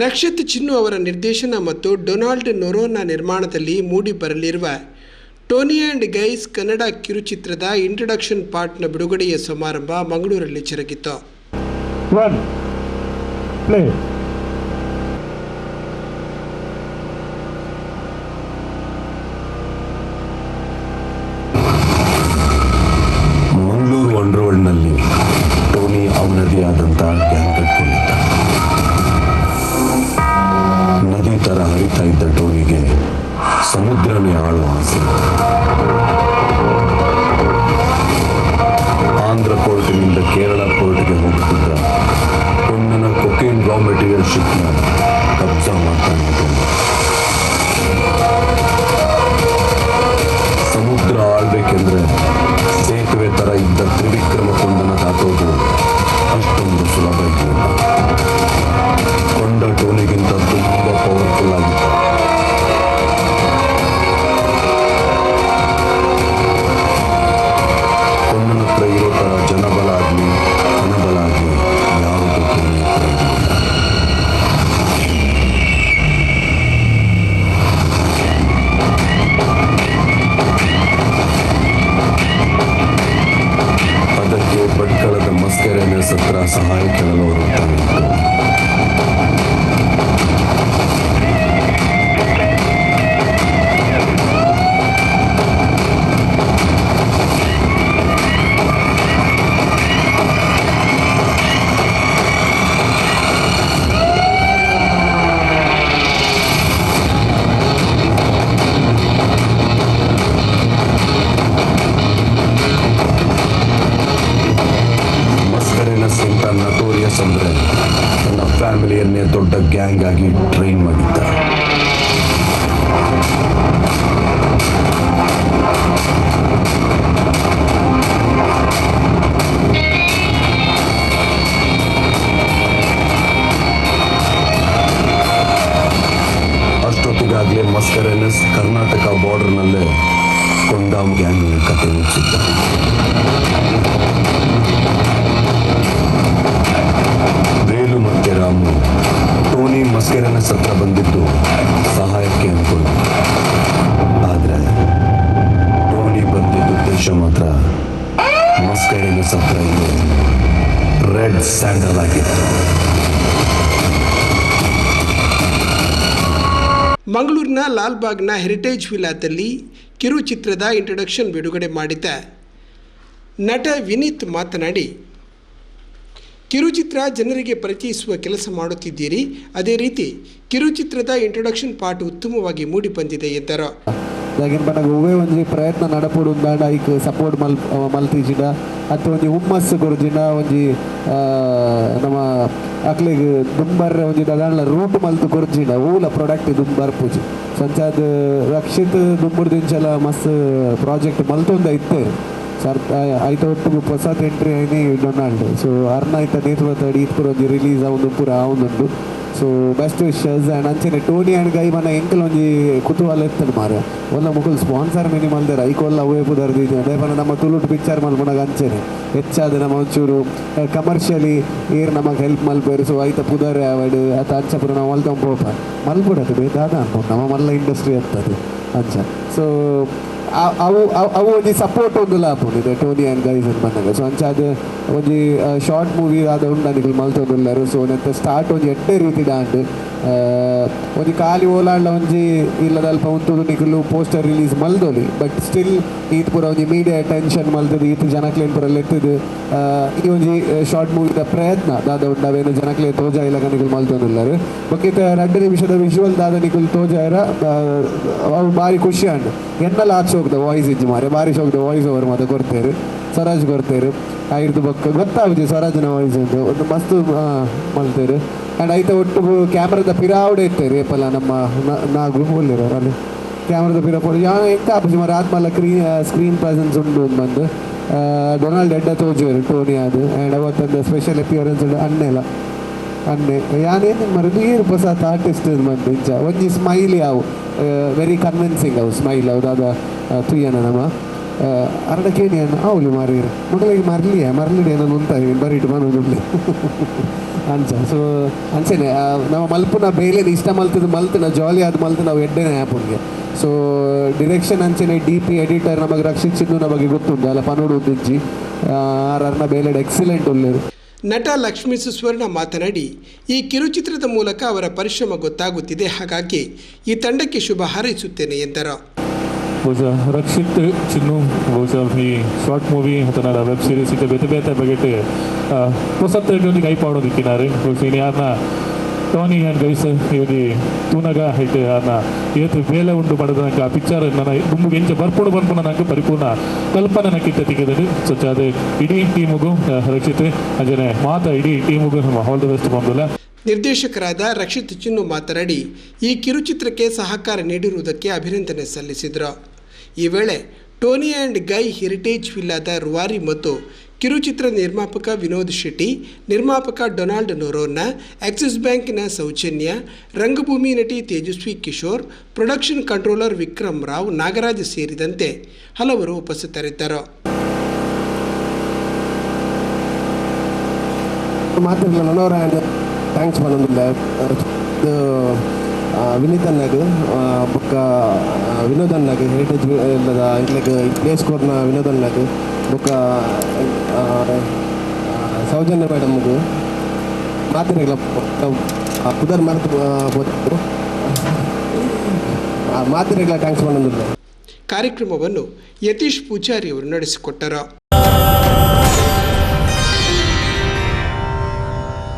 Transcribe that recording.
ರಕ್ಷಿತ್ ಚಿನ್ನು ಅವರ ನಿರ್ದೇಶನ ಮತ್ತು ಡೊನಾಲ್ಡ್ ನೊರೋನ ನಿರ್ಮಾಣದಲ್ಲಿ ಮೂಡಿ ಬರಲಿರುವ ಟೋನಿ ಆ್ಯಂಡ್ ಗೈಸ್ ಕನ್ನಡ ಕಿರುಚಿತ್ರದ ಇಂಟ್ರೊಡಕ್ಷನ್ ಪಾರ್ಟ್ನ ಬಿಡುಗಡೆಯ ಸಮಾರಂಭ ಮಂಗಳೂರಲ್ಲಿ ಜರುಗಿತು. ಮಂಗಳೂರು ವಂಡರ್ವರ್ಲ್ಡ್ನಲ್ಲಿ ಟೋನಿ ಅವನದೇ ಆದಂಥ ಗ್ಯಾಂಗ್ ಕಟ್ಕೊಂಡಿದ್ದ ನದಿ ಥರ ಹರಿತಾ ಇದ್ದ ಟೋನಿಗೆ ಸಮುದ್ರನೇ ಆಳುವ ಆಸೆ ಫ್ಯಾಮಿಲಿಯನ್ನೇ ದೊಡ್ಡ ಗ್ಯಾಂಗ್ ಆಗಿ ಟ್ರೈನ್ ಮಾಡಿದ್ದ. ಅಷ್ಟೊತ್ತಿಗಾಗಲೇ ಮಸ್ಕರೇನಸ್ ಕರ್ನಾಟಕ ಬಾರ್ಡರ್ನಲ್ಲೇ ಕೊಂಡಾಮ್ ಗ್ಯಾಂಗ್ ಕತೆ ಮುಗಿಸಿದ್ದ ಟೋನಿ ಮಸ್ಕೆರನ ಸತ್ರ ಬಂದಿದ್ದು ಸಹಾಯಕ್ಕೆ ಅನುಕೂಲ. ಆದ್ರೆ ಟೋನಿ ಬಂದಿದ್ದು ಉದ್ದೇಶ ಮಾತ್ರ ಮಸ್ಕೆರನ ಸತ್ರ ಇದು. ರೆಡ್ ಸ್ಯಾಂಡಲ್ ಆಗಿತ್ತು. ಮಂಗಳೂರಿನ ಲಾಲ್ಬಾಗ್ನ ಹೆರಿಟೇಜ್ ವಿಲಾದಲ್ಲಿ ಕಿರುಚಿತ್ರದ ಇಂಟ್ರೊಡಕ್ಷನ್ ಬಿಡುಗಡೆ ಮಾಡಿದ್ದ ನಟ ವಿನೀತ್ ಮಾತನಾಡಿ ಕಿರುಚಿತ್ರ ಜನರಿಗೆ ಪರಿಚಯಿಸುವ ಕೆಲಸ ಮಾಡುತ್ತಿದ್ದೀರಿ. ಅದೇ ರೀತಿ ಕಿರುಚಿತ್ರದ ಇಂಟ್ರೊಡಕ್ಷನ್ ಪಾಠ ಉತ್ತಮವಾಗಿ ಮೂಡಿ ಬಂದಿದೆ ಎಂದರು. ಒವ್ವೇ ಒಂಜಿ ಪ್ರಯತ್ನ ನಡಪುಡು ಐಕ್ ಸಪೋರ್ಟ್ ಮಲ್ ಮಲ್ತಿಜಿಂಡ ಅಥವಾ ಒಂಜಿ ಹುಮ್ಮಸ್ಸು ಕೊರ್ಜಿಂಡ ಒಂಜಿ ನಮ್ಮ ಅಕ್ಲೆಗ್ ದುಂಬರ್ ಒಂಜಿ ದಾದಾಂಡ್ಲ ರೂಟ್ ಮಲ್ತು ಕೊರ್ಜಿಂಡ ಊಲ ಪ್ರಾಡಕ್ಟ್ ದುಂಬರ್ ಪೂಜೆ. ಸಂಚಾದ ರಕ್ಷಿತ್ ದುಂಬರ್ ದಿಂಚಲ ಮಸ್ತ್ ಪ್ರಾಜೆಕ್ಟ್ ಮಲ್ತೊಂದ ಇತ್ತೆ. ಸರ್ ಐತ ಒಟ್ಟು ಹೊಸತ್ ಎಂಟ್ರಿ ಐನಿ ಡೊನಾಲ್ಡ್ ಸೊ ಅರ್ನ ಐತ ಈತ್ ಪೂರ ಒಂಜಿ ರಿಲೀಸ್ ಆವೊಂದು ಪೂರ ಆವೊಂದುಂಡು ಸೊ ಬೆಸ್ಟ್ ವಿಶಸ್ ಆ್ಯಂಡ್ ಅಂಚನೆ ಟೋನಿ ಆ್ಯಂಡ್ ಗೈ ಮನ ಎಂಕಲ್ ಒಂಜಿ ಕುತೂಹಲ ಎತ್ತದ ಮಾರ ಒಲ್ಲ ಮುಕುಲ್ ಸ್ಪಾನ್ಸರ್ ಮಿನಿಮಲ್ ದೇರ ಐಕೊಲ್ಲ ಅವೇ ಪುದರ್ದಿ ಅದೇ ಪನ ನಮ್ಮ ತುಳುಟ್ ಪಿಕ್ಚರ್ ಮಲ್ಪುನಾಗ ಅಂಚನೆ. ಹೆಚ್ಚಾದ ನಮ್ಮ ಒಂಚೂರು ಕಮರ್ಷಿಯಲಿ ಏರ್ ನಮಗೆ ಹೆಲ್ಪ್ ಮಲ್ಪೇರು. ಸೊ ಐತ ಪುದರ್ ಅವಡ್ ಅತ ಅಂಚ ಪುರ ನಾವು ಮಲ್ತಂ ಪೋಪ. ಮಲ್ಪುಡದು ಬೇಕಾದ ಅನ್ಬೋದು ನಮ್ಮ ಮಲ್ಲ ಇಂಡಸ್ಟ್ರಿ ಅಂತದು ಅಂಚ. ಸೊ ಅವು ಅವು- ಒಂಜಿ ಸಪೋರ್ಟ್ ಒಂದು ಲಾಪುಂಡು ಟೋನಿ ಆ್ಯಂಡ್ ಗೈಸ್ ಅಂತ ಬಂದಾಗ ಸೊ ಅಂಚಾದ ಒಂಜಿ ಶಾರ್ಟ್ ಮೂವಿ ಆದ ಉಂಡು ನಿಕಲ್ ಮಲ್ತೊಂದುಲ್ಲರು ಸೊ ನೆತ್ತ ಸ್ಟಾರ್ಟ್ ಒಂಜಿ ಎಡ್ಡೆ ರೀತಿ ದಾಂಡ್ ಒಂಜಿ ಖಾಲಿ ಓಲಾಂಡ ಒಂಜಿ ಇಲ್ಲದ ಅಲ್ಪ ಉಂತುದು ನಿಕಲು ಪೋಸ್ಟರ್ ರಿಲೀಸ್ ಮಲ್ದೊಲಿ. ಬಟ್ ಸ್ಟಿಲ್ ಈತ್ ಪೂರ ಒಂಜಿ ಮೀಡಿಯಾ ಅಟೆನ್ಷನ್ ಮಲ್ತದು ಈತ್ ಜನಕ್ಲೇನ್ ಪೂರ ಲೆತ್ತದು ಈ ಒಂಜಿ ಶಾರ್ಟ್ ಮೂವಿದ ಪ್ರಯತ್ನ. ದಾದ ಉಂಡು ಅವೇನು ಜನಕ್ಲೆ ತೋಜ ಇಲ್ಲ ನಿಕಲ್ ಮಲ್ತೊಂದುಲ್ಲರು ಬೊಕ್ಕಿತ ರಡ್ಡು ನಿಮಿಷದ ವಿಜುವಲ್ ದಾದ ನಿಕಲ್ ತೋಜ ಇರ ಅವು ಭಾರಿ ಖುಷಿ ಅಂಡ್ ಎನ್ನಲ ಆಚೆ ಹೋಗ್ದ ವಾಯ್ಸ್ ಇಜ್ಜಿ ಮಾರೆ. ಭಾರಿ ಶೋಗ್ದ ವಾಯ್ಸ್ ಓವರ್ ಮಾತ ಕೊಡ್ತೇರು. ಸ್ವರಾಜ್ ಕೊಡ್ತೇರು. ಆಯ್ತು ಬೊಕ್ಕ ಗೊತ್ತಾಗುತ್ತೆ ಸ್ವರಾಜನ ವಾಯ್ಸ್ ಅಂತ ಒಂದು ಮಸ್ತ್ ಮಾಡ್ತಾರೆ. ಆ್ಯಂಡ್ ಐತ ಒಟ್ಟು ಕ್ಯಾಮ್ರಾದ ಪಿರಾವುಡೆ ಇರ್ತಾರೆ ಏಪಲ್ಲ ನಮ್ಮ ನಾಗು ಒಳ್ಳೆಯವರು ಅಲ್ಲಿ ಕ್ಯಾಮ್ರಾದ ಪಿರಾಪೋಡು ಯಾವ ಎಂತ ಆಪಸಿ ಮಾರ ಆತ್ಮಲ್ಲ ಕ್ರೀ ಸ್ಕ್ರೀನ್ ಪ್ರೆಸೆನ್ಸ್ ಉಂಟು ಬಂದು. ಡೊನಾಲ್ಡ್ ಎಡ್ಡ ತೋಜುವರು ಟೋನಿ ಅದು. ಆ್ಯಂಡ್ ಅವತ್ತೊಂದು ಸ್ಪೆಷಲ್ ಅಪಿಯರೆನ್ಸ್ ಉಂಡು ಅನ್ನೆಲ್ಲ ಅನ್ನೆ ಯಾನೇನು ಮರ ನೀರು ಹೊಸ ಆರ್ಟಿಸ್ಟ್ ಬಂದು ಇಂಚ ಒಂಜಿ ಸ್ಮೈಲಿ ಅವು ವೆರಿ ಕನ್ವಿನ್ಸಿಂಗ್ ಅವು ಸ್ಮೈಲ್ ಅವು ದಾದ ತುಯ್ಯನ ನಮ್ಮ. ಅರ್ಧ ಕೇಳಿ ಅನ್ನ ಅವಳು ಮಾರೀರು. ಮಗಳಿಗೆ ಮರಲಿಯ? ಮರಲಿಡಿ ನಾನು ಅಂತ ಬರೀಟು ಮನೋದು ಅಂಚ ಸೊ ಅಂಚೆನೆ ನಾವು ಮಲ್ಪುನ ಬೇಲೆದ ಇಷ್ಟ ಮಲ್ತದ ಮಲ್ತನ ಜಾಲಿ ಆದ ಮಲ್ತು, ನಾವು ಎಡ್ಡೆನೆ ಆ್ಯಪ್ಗೆ ಸೊ ಡಿರೆಕ್ಷನ್ ಅಂಚೆನೆ ಡಿ ಪಿ ಎಡಿಟರ್ ನಮಗೆ ರಕ್ಷಿಸಿದ್ದು ನಮಗೆ ಗೊತ್ತುಂಟು. ಅಲ್ಲ, ಪನೋಡು ಉದ್ದಿಜ್ಜಿ ಅರ್ನ ಬೇಲೆಡ್ ಎಕ್ಸಲೆಂಟ್ ಒಳ್ಳೆಯದು ನಟ ಲಕ್ಷ್ಮಿ ಸುಸ್ವರ್ಣ ಮಾತನಾಡಿ, ಈ ಕಿರುಚಿತ್ರದ ಮೂಲಕ ಅವರ ಪರಿಶ್ರಮ ಗೊತ್ತಾಗುತ್ತಿದೆ. ಹಾಗಾಗಿ ಈ ತಂಡಕ್ಕೆ ಶುಭ ಹಾರೈಸುತ್ತೇನೆ ಎಂದರು. ಬಹುಶಃ ರಕ್ಷಿತ್ ಚಿನ್ನು ಬಹುಶಃ ಈ ಶಾರ್ಟ್ ಮೂವಿ ಅಥವಾ ವೆಬ್ ಸೀರೀಸ್ ಇದ್ದ ಬೇತೆ ಬಗೆಟ್ ಹೊಸತ್ತೊಂದಿಗೆ ಕೈಪಾಡೋದಿಕ್ಕಿನಾರೆ ಬಹುಶಃ ಇನ್ನು ಯಾರನ್ನ ಟೋನಿ ಆ್ಯಂಡ್ ಗೈಸ್ ಇವ್ರಿ ತೂನಗ ಐತೆ ಅನ್ನ ಏತು ಬೇಲೆ ಉಂಡು ನಂಗೆ ಆ ಪಿಕ್ಚರ್ ನನ್ನ ತುಂಬ ಎಂಚ ಬರ್ಪುಡು ಬರ್ಪುಣ ನಂಗೆ ಪರಿಪೂರ್ಣ ಕಲ್ಪನೆ ನಕ್ಕಿಟ್ಟ ತೆಗೆದದು ಸೊ ಅದೇ ಇಡೀ ಟೀಮುಗೂ ರಕ್ಷಿತ್ ಅಂಜನೆ ಮಾತ ಇಡೀ ಟೀಮುಗೂ ನಮ್ಮ ಆಲ್ ದ ಬೆಸ್ಟ್ ಬಂದಿಲ್ಲ ನಿರ್ದೇಶಕರಾದ ರಕ್ಷಿತ್ ಚಿನ್ನು ಮಾತನಾಡಿ, ಈ ಕಿರುಚಿತ್ರಕ್ಕೆ ಸಹಕಾರ ನೀಡಿರುವುದಕ್ಕೆ ಅಭಿನಂದನೆ ಸಲ್ಲಿಸಿದರು. ಈ ವೇಳೆ ಟೋನಿ ಆ್ಯಂಡ್ ಗೈ ಹೆರಿಟೇಜ್ ವಿಲ್ಲಾದ ರುವಾರಿ ಮತ್ತು ಕಿರುಚಿತ್ರ ನಿರ್ಮಾಪಕ ವಿನೋದ್ ಶೆಟ್ಟಿ, ನಿರ್ಮಾಪಕ ಡೊನಾಲ್ಡ್ ನೊರೋನ್ನ, ಆಕ್ಸಿಸ್ ಬ್ಯಾಂಕಿನ ಸೌಜನ್ಯ, ರಂಗಭೂಮಿ ನಟಿ ತೇಜಸ್ವಿ ಕಿಶೋರ್, ಪ್ರೊಡಕ್ಷನ್ ಕಂಟ್ರೋಲರ್ ವಿಕ್ರಮ್ ರಾವ್, ನಾಗರಾಜ್ ಸೇರಿದಂತೆ ಹಲವರು ಉಪಸ್ಥಿತರಿದ್ದರು. ಥ್ಯಾಂಕ್ಸ್ ಮಾಡೋದಿಲ್ಲ ಇದು ಬೊಕ್ಕ ವಿನೋದ್ ಅನ್ನಾಗ ಹೆರಿಟೇಜ್ ಇಲ್ಲದ ಇಟ್ಲಿಕ್ ಪ್ಲೇಸ್ ಕೋರ್ನ ವಿನೋದ್ ಅನ್ನಾಗ ಬೊಕ್ಕ ಸೌಜನ್ಯ ಮೇಡಮ್ಗೆ ಮಾತಿರಲಿಲ್ಲ ಪುದರ್ ಮರೆತು ಹೋದ್ರು. ಮಾತಿರಲಿಲ್ಲ ಟ್ಯಾಂಕ್ಸ್ ಮಾಡೋದಿಲ್ಲ ಕಾರ್ಯಕ್ರಮವನ್ನು ಯತೀಶ್ ಪೂಜಾರಿ ಅವರು ನಡೆಸಿಕೊಟ್ಟರು.